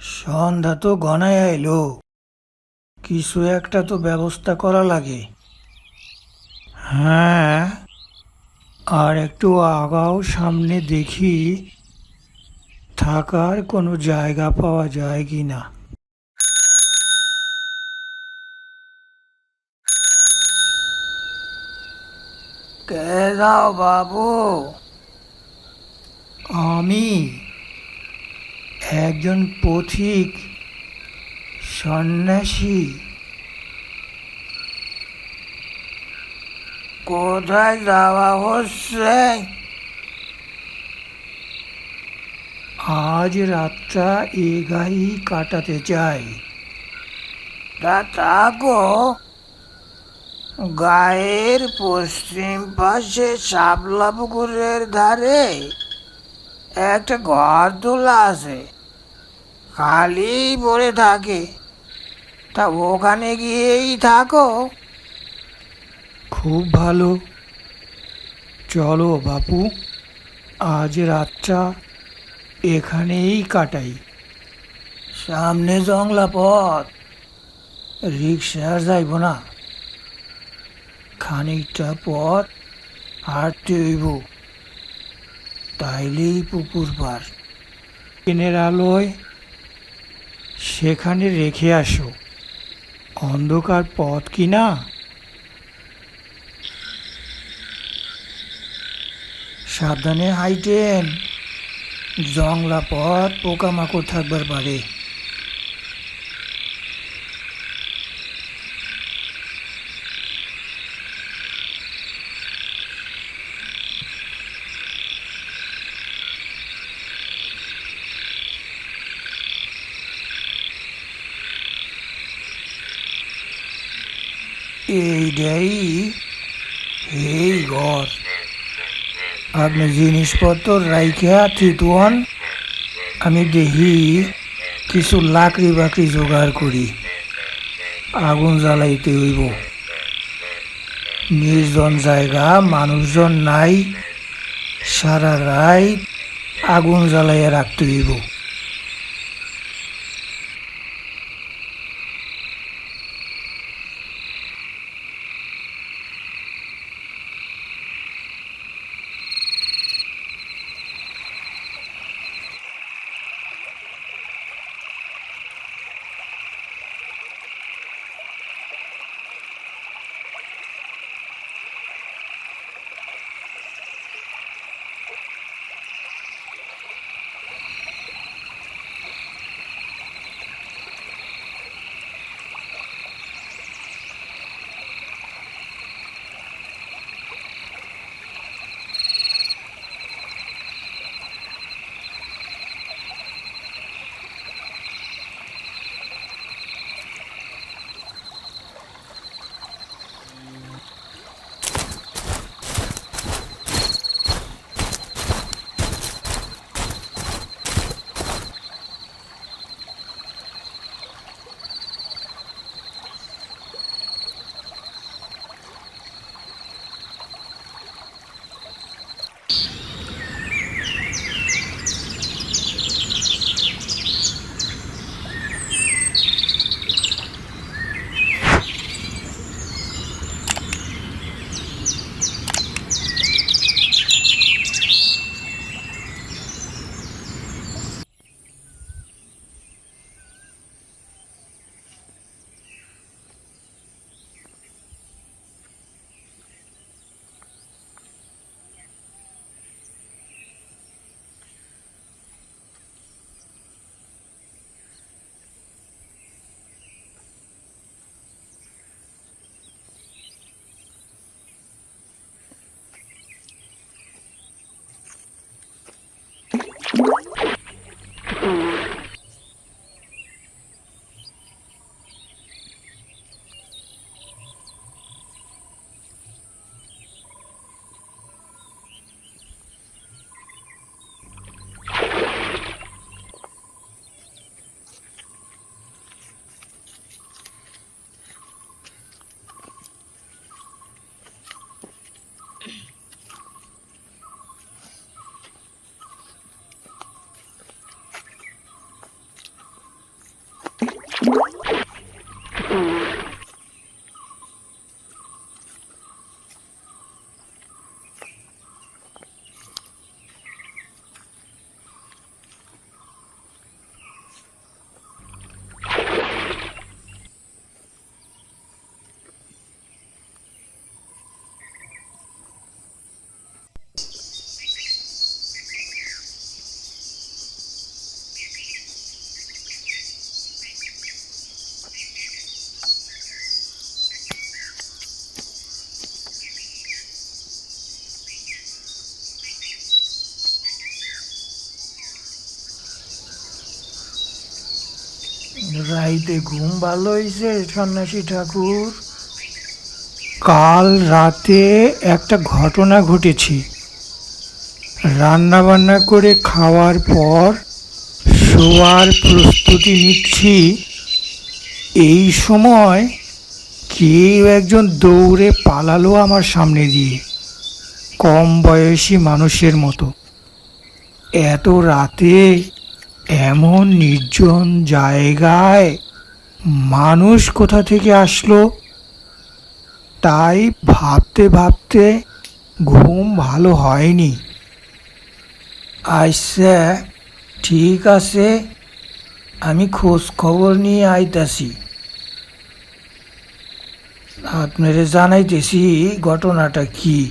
সন্ধ্যা তো গনায় এলো কিছু একটা তো ব্যবস্থা করা লাগে। হ্যাঁ আর একটু আগাও সামনে দেখি থাকার কোনো জায়গা পাওয়া যায় কি না। কে যাও বাবু? আমি একজন পথিক সন্ন্যাসী। কোথায় যাওয়া হচ্ছে? আজ রাতটা গাই কাটাতে চাই। তা থাকো। গায়ের পশ্চিম পাশে শাপলা পুকুরের ধারে একটা ঘর তোলা আছে। খালি পড়ে থাকে। তা ওখানে গিয়েই থাকো। খুব ভালো। চলো বাপু আজ রাতটা এখানেই কাটাই। সামনে জংলা পথ রিক্সা যাইব না। খানিকটা পথ হাঁটতে হইব। তাইলেই পুকুর পার। ট্রেনের আলোয় সেখানে রেখে আসো। অন্ধকার পথ কি না? সাবধানে হাইটেন। জংলা পথ পোকামাকড় থাকবার পারে। এইটাই এই ঘর। আপনি জিনিসপত্র রাইখা, থিতুয়ান। আমি দেখি কিছু লাকড়ি বাকড়ি জোগাড় করি। আগুন জ্বালাইতে হইব। নির্জন জায়গা, মানুষজন নাই। সারা রাত আগুন জ্বালাইয়া রাখতে হইব। Mm. রাইতে ঘুম ভালো হয়েছে সন্ন্যাসী ঠাকুর? কাল রাতে একটা ঘটনা ঘটেছে। রান্না বান্না করে খাওয়ার পর শোয়ার প্রস্তুতি নিচ্ছি। এই সময় কেউ একজন দৌড়ে পালালো আমার সামনে দিয়ে, কম বয়সী মানুষের মতো। এত রাতে এমন নির্জন জায়গায় মানুষ কোথা থেকে আসলো? তাই ভাবতে ভাবতে ঘুম ভালো হয়নি। আচ্ছা ঠিক আছে, আমি খোঁজ খবর নিয়ে আইতাছি। আপনারে জানাইতেছি ঘটনাটা কি?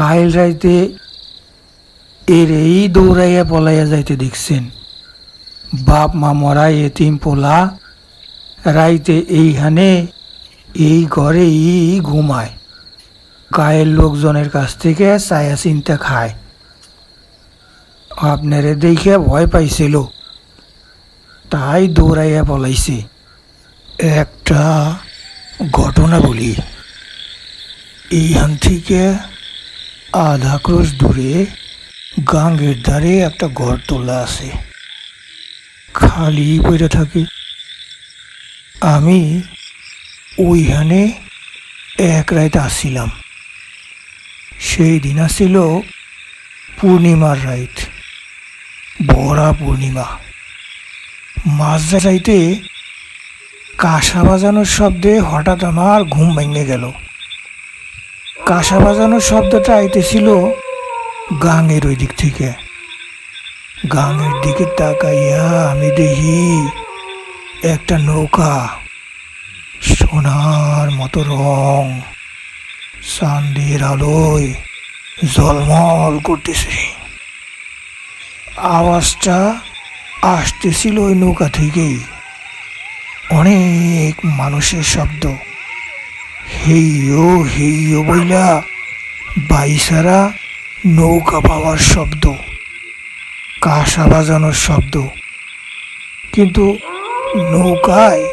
কাইল রাইতে এর এই দৌড়াইয়া পলাইয়া যাইতে দেখছেন। বাপ মা মরা এতিম পোলা রাইতে এইখানে, এই ঘরেই ঘুমায়। গায়ের লোকজনের কাছ থেকে ছায়া চিন্তা খায়। আপনারে দেখে ভয় পাইছিল। তাই দৌড়াইয়া পলাইছে। একটা ঘটনা বলি। এইখান থেকে আধা ক্রোশ দূরে গাঙ্গের ধারে একটা ঘর তোলা আছে। খালি পড়ে থাকে। আমি ওইখানে এক রাত আসছিলাম। সেই দিন আসছিল পূর্ণিমার রাইত। বড়া পূর্ণিমা। মাঝ রাইতে কাঁসা বাজানোর শব্দে হঠাৎ আমার ঘুম ভেঙে গেল। কাঁসা বাজানোর শব্দটা আইতেছিল গাঙের ওই দিক থেকে। গাঙের দিকে তাকাইয়া আমি দেখি একটা নৌকা, সোনার মতো রং চান্দের আলোয় ঝলমল করতেছে। আওয়াজটা আসতেছিল ওই নৌকা থেকেই। অনেক মানুষের শব্দ। হেইও হেইও বইলা বাইসারা নৌকা পাওয়ার শব্দ, কাঁসা বাজানোর শব্দ। কিন্তু নৌকায়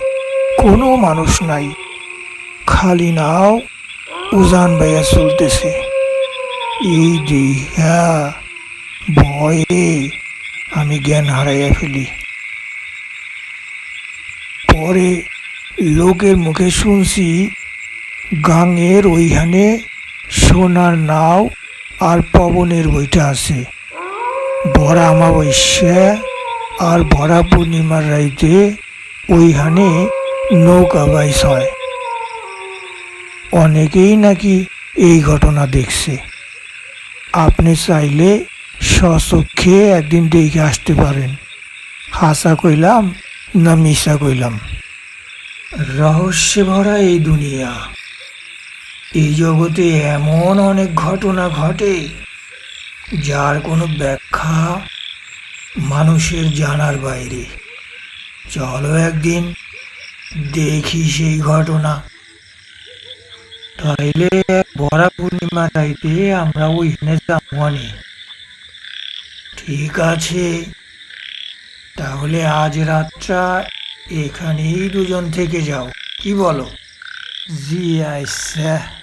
কোনো মানুষ নাই, খালি নাও উজান বাইয়া চলতেছে। এই দেখা ভয়ে আমি জ্ঞান হারাইয়া ফেলি। পরে লোকের মুখে শুনছি গাঙের ওইখানে সোনার নাও আর পবনের বইটা আছে। বড়া অমাবস্যা আর বড়া পূর্ণিমার রাইতে ওইখানে নৌকা বাইস হয়। অনেকেই নাকি এই ঘটনা দেখছে। আপনি চাইলে স্বচক্ষে একদিন দেখে আসতে পারেন। হাসা কইলাম না মিশা কইলাম। রহস্যে ভরা এই দুনিয়া। এই জগতে এমন অনেক ঘটনা ঘটে যার কোনো ব্যাখ্যা মানুষের জানার বাইরে। চলো একদিন দেখি সেই ঘটনা। তাইলে বড়া পূর্ণিমা রাইতে আমরা ওইখানে যাবনি ঠিক আছে। তাহলে আজ রাতটা এখানেই দুজন থেকে যাও। কি বলো? জি, আইসা।